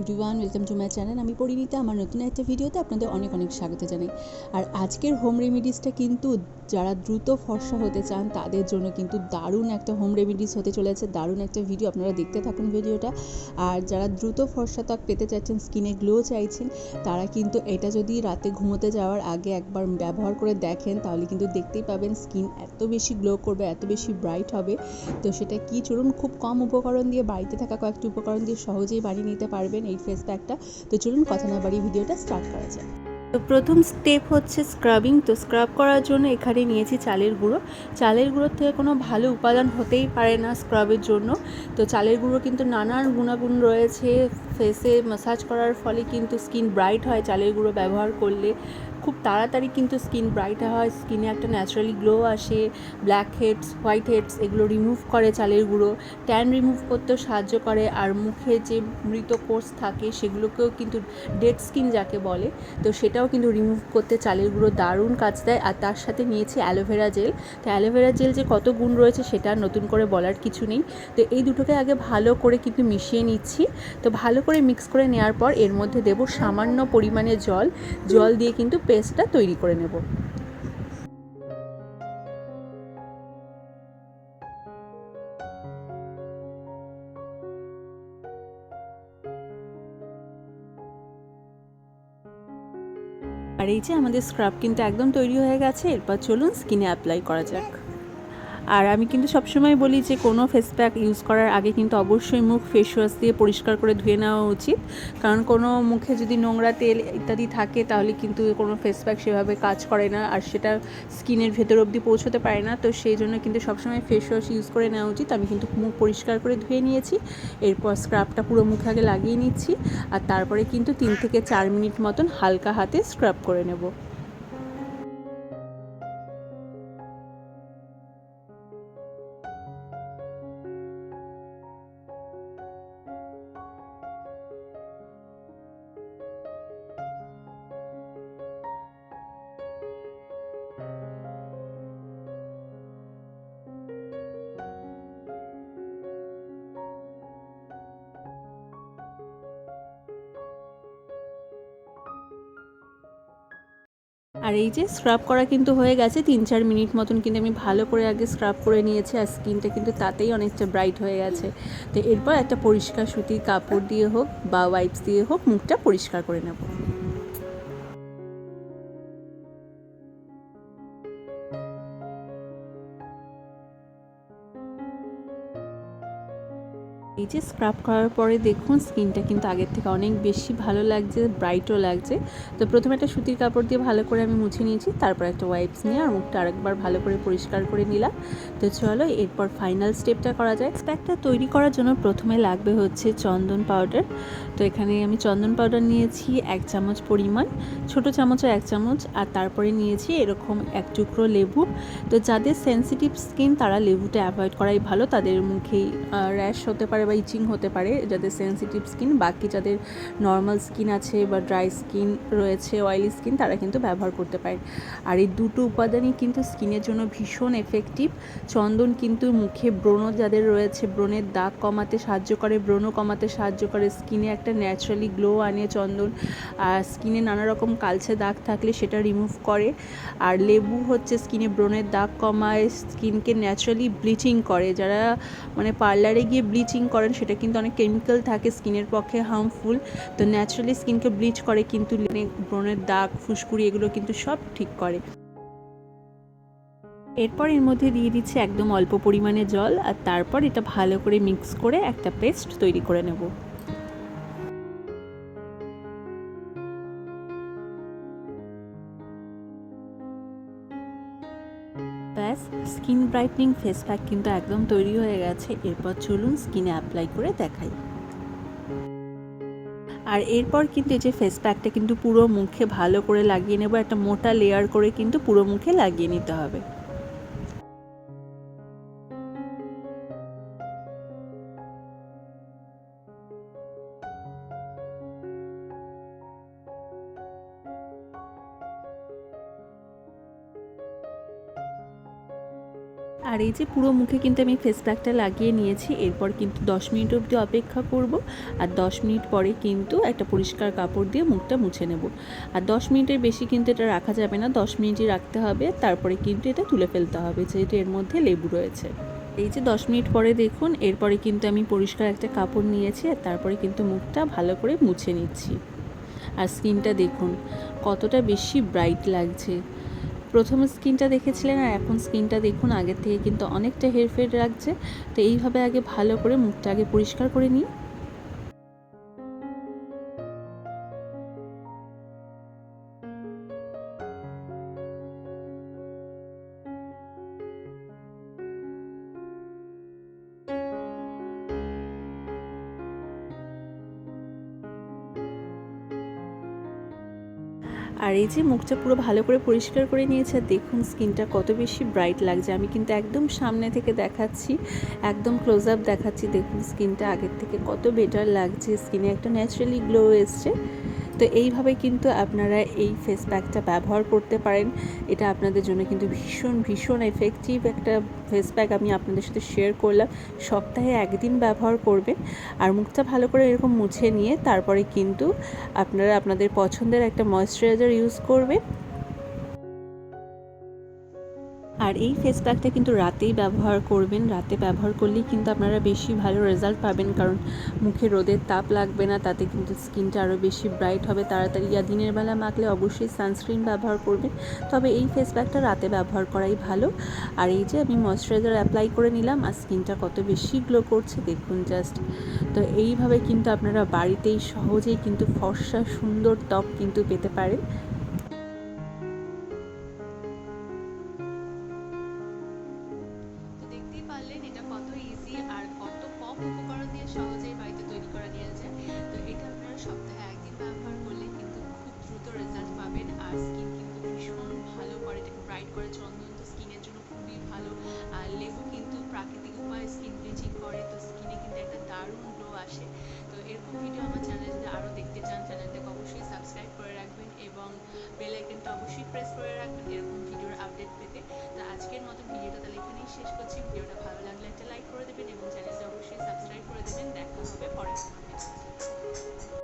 Everyone welcome to my channel আমি পরিণীতা, আমার নতুন একটা ভিডিওতে আপনাদের অনেক অনেক স্বাগত জানাই। আর আজকের হোম রেমিডিসটা কিন্তু যারা দ্রুত ফর্সা হতে চান, তাদের জন্য কিন্তু দারুণ একটা হোম রেমিডিস হতে চলেছে, দারুণ একটা ভিডিও আপনারা দেখতে থাকুন ভিডিওটা। আর যারা দ্রুত ফর্সা ত্বক পেতে চাচ্ছেন স্কিনে গ্লো চাইছেন, তারা কিন্তু এটা যদি রাতে ঘুমোতে যাওয়ার আগে একবার ব্যবহার করে দেখেন, তাহলে কিন্তু দেখতেই পাবেন স্কিন এত বেশি গ্লো করবে, এত বেশি ব্রাইট হবে। তো সেটা কি চলুন, খুব কম উপকরণ দিয়ে, বাড়িতে থাকা কয়েকটি উপকরণ দিয়ে সহজেই বানিয়ে নিতে পারবেন। এই ফেস প্যাকটা তো চলুন কথা না বাড়িয়ে ভিডিওটা স্টার্ট করা যায় তো প্রথম স্টেপ হচ্ছে স্ক্রাবিং তো স্ক্রাব করার জন্য এখানে নিয়েছি চালের গুঁড়ো। চালের গুঁড়োর থেকে কোনো ভালো উপাদান হতেই পারে না স্ক্রাবের জন্য। তো চালের গুঁড়ো কিন্তু নানান গুণাগুণ রয়েছে। ফেসে ম্যাসাজ করার ফলে কিন্তু স্কিন ব্রাইট হয়। চালের গুঁড়ো ব্যবহার করলে খুব তাড়াতাড়ি কিন্তু স্কিন ব্রাইট হয়, স্কিনে একটা ন্যাচারালি গ্লো আসে ব্ল্যাক হেডস হোয়াইট হেডস এগুলো রিমুভ করে চালের গুঁড়ো। ট্যান রিমুভ করতেও সাহায্য করে আর মুখে যে মৃত কোর্স থাকে সেগুলোকেও কিন্তু ডেড স্কিন যাকে বলে, তো সেটাও কিন্তু রিমুভ করতে চালের গুঁড়ো দারুণ কাজ দেয়। আর তার সাথে নিয়েছি অ্যালোভেরা জেল তো অ্যালোভেরা জেল যে কত গুণ রয়েছে সেটা নতুন করে বলার কিছু নেই। তো এই দুটোকে আগে ভালো করে কিন্তু মিশিয়ে নিচ্ছি। তো ভালো করে মিক্স করে নেওয়ার পর এর মধ্যে দেব সামান্য পরিমাণে জল। জল দিয়ে কিন্তু পেস্টটা তৈরি করে নেব। আর এই যে আমাদের স্ক্রাব কিন্তু একদম তৈরি হয়ে গেছে, এরপর চলুন স্কিনে অ্যাপ্লাই করা যাক। আর আমি কিন্তু সবসময় বলি যে কোনো ফেস প্যাক ইউজ করার আগে কিন্তু অবশ্যই মুখ ফেস ওয়াশ দিয়ে পরিষ্কার করে ধুয়ে নেওয়া উচিত। কারণ কোনো মুখে যদি নোংরা তেল ইত্যাদি থাকে তাহলে কিন্তু কোনো ফেস প্যাক সেভাবে কাজ করে না আর সেটা স্কিনের ভেতর অবধি পৌঁছতে পারে না। তো সেই জন্য কিন্তু সবসময় ফেস ওয়াশ ইউজ করে নেওয়া উচিত। আমি কিন্তু মুখ পরিষ্কার করে ধুয়ে নিয়েছি, এরপর স্ক্রাবটা পুরো মুখে আগে লাগিয়ে নিচ্ছি আর তারপরে কিন্তু তিন থেকে চার মিনিট মতন হালকা হাতে স্ক্রাব করে নেব। আর এই যে স্ক্রাব করা কিন্তু হয়ে গেছে, তিন চার মিনিট মতন কিন্তু আমি ভালো করে আগে স্ক্রাব করে নিয়েছি আর স্কিনটা কিন্তু তাতেই অনেকটা ব্রাইট হয়ে গেছে। তো এরপর একটা পরিষ্কার সুতির কাপড় দিয়ে হোক বা ওয়াইপস দিয়ে হোক, মুখটা পরিষ্কার করে নেব। এই যে স্ক্রাব করার পরে দেখুন স্কিনটা কিন্তু আগের থেকে অনেক বেশি ভালো লাগছে ব্রাইটও লাগছে। তো প্রথমে একটা সুতির কাপড় দিয়ে ভালো করে আমি মুছে নিয়েছি, তারপর একটা ওয়াইপস নিয়ে আর মুখটা আরেকবার ভালো করে পরিষ্কার করে নিলাম। তো চলো এরপর ফাইনাল স্টেপটা করা যায় প্যাকটা তৈরি করার জন্য প্রথমে লাগবে হচ্ছে চন্দন পাউডার তো এখানে আমি চন্দন পাউডার নিয়েছি এক চামচ পরিমাণ, ছোট চামচও এক চামচ, আর তারপরে নিয়েছি এরকম এক টুকরো লেবু। তো যাদের সেন্সিটিভ স্কিন তারা লেবুটা অ্যাভয়েড করাই ভালো, তাদের মুখেই র্যাশ হতে পারে বা ইচিং হতে পারে যাদের সেন্সিটিভ স্কিন বাকি যাদের নর্মাল স্কিন আছে বা ড্রাই স্কিন রয়েছে অয়েলি স্কিন তারা কিন্তু ব্যবহার করতে পারে আর এই দুটো উপাদানই কিন্তু স্কিনের জন্য ভীষণ এফেক্টিভ চন্দন কিন্তু মুখে ব্রণ যাদের রয়েছে, ব্রণের দাগ কমাতে সাহায্য করে, ব্রণ কমাতে সাহায্য করে। স্কিনে একটা ন্যাচারালি গ্লো আনে চন্দন, আর স্কিনে নানা রকম কালচে দাগ থাকলে সেটা রিমুভ করে। আর লেবু হচ্ছে স্কিনে ব্রণের দাগ কমায় স্কিনকে ন্যাচারালি ব্লিচিং করে। যারা মানে পার্লারে গিয়ে ব্লিচিং করেন, সেটা কিন্তু অনেক কেমিক্যাল থাকে স্কিনের পক্ষে হার্মফুল তো ন্যাচারালি স্কিনকে ব্লিচ করে কিন্তু ব্রণের দাগ, ফুসকুড়ি এগুলো কিন্তু সব ঠিক করে। এরপর এর মধ্যে দিয়ে দিচ্ছি একদম অল্প পরিমাণে জল, আর তারপর এটা ভালো করে মিক্স করে একটা পেস্ট তৈরি করে নেব। ব্যাস, স্কিন ব্রাইটনিং ফেস প্যাক কিন্তু একদম তৈরি হয়ে গেছে। এরপর চলুন স্কিনে অ্যাপ্লাই করে দেখাই। আর এরপর কিন্তু এই যে ফেস প্যাকটা কিন্তু পুরো মুখে ভালো করে লাগিয়ে নেব, একটা মোটা লেয়ার করে কিন্তু পুরো মুখে লাগিয়ে নিতে হবে। আর এই যে পুরো মুখে কিন্তু আমি ফেস প্যাকটা লাগিয়ে নিয়েছি, এরপর কিন্তু দশ মিনিট অবধি অপেক্ষা করব আর দশ মিনিট পরে কিন্তু একটা পরিষ্কার কাপড় দিয়ে মুখটা মুছে নেব। আর দশ মিনিটের বেশি কিন্তু এটা রাখা যাবে না, দশ মিনিটই রাখতে হবে, তারপরে কিন্তু এটা তুলে ফেলতে হবে যেহেতু এর মধ্যে লেবু রয়েছে। এই যে দশ মিনিট পরে দেখুন, এরপরে কিন্তু আমি পরিষ্কার একটা কাপড় নিয়েছি আর তারপরে কিন্তু মুখটা ভালো করে মুছে নিচ্ছি। আর স্কিনটা দেখুন, কতটা বেশি ব্রাইট লাগছে। প্রথম স্কিনটা দেখেছিলেন আর এখন স্কিনটা দেখুন, আগের থেকে কিন্তু অনেকটা হেরফের রাখছে। তো এইভাবে আগে ভালো করে মুখটা আগে পরিষ্কার করে নিই আর এই যে মুখটা পুরো ভালো করে পরিষ্কার করে নিয়েছে আর দেখুন স্কিনটা কত বেশি ব্রাইট লাগছে। আমি কিন্তু একদম সামনে থেকে দেখাচ্ছি, একদম ক্লোজ আপ দেখাচ্ছি। দেখুন স্কিনটা আগের থেকে কত বেটার লাগছে। স্কিনে একটা ন্যাচারালি গ্লো এসছে। তো এইভাবে কিন্তু আপনারা এই ফেস প্যাকটা ব্যবহার করতে পারেন। এটা আপনাদের জন্য কিন্তু ভীষণ ভীষণ এফেক্টিভ একটা ফেস প্যাক আমি আপনাদের সাথে শেয়ার করলাম। সপ্তাহে একদিন ব্যবহার করবেন। আর মুখটা ভালো করে এরকম মুছে নিয়ে তারপরে কিন্তু আপনারা আপনাদের পছন্দের একটা ময়শ্চারাইজার ইউজ করবেন। আর এই ফেস প্যাকটা কিন্তু রাতেই ব্যবহার করবেন, রাতে ব্যবহার করলেই কিন্তু আপনারা বেশি ভালো রেজাল্ট পাবেন। কারণ মুখে রোদের তাপ লাগবে না, তাতে কিন্তু স্কিনটা আরও বেশি ব্রাইট হবে। তাড়াতাড়ি আর দিনের বেলা মাখলে অবশ্যই সানস্ক্রিন ব্যবহার করবেন। তবে এই ফেস প্যাকটা রাতে ব্যবহার করাই ভালো। আর এই যে আমি ময়শ্চারাইজার অ্যাপ্লাই করে নিলাম, আর স্কিনটা কত বেশি গ্লো করছে, দেখুন জাস্ট তো এইভাবে কিন্তু আপনারা বাড়িতেই সহজেই কিন্তু ফর্সা সুন্দর ত্বক কিন্তু পেতে পারেন।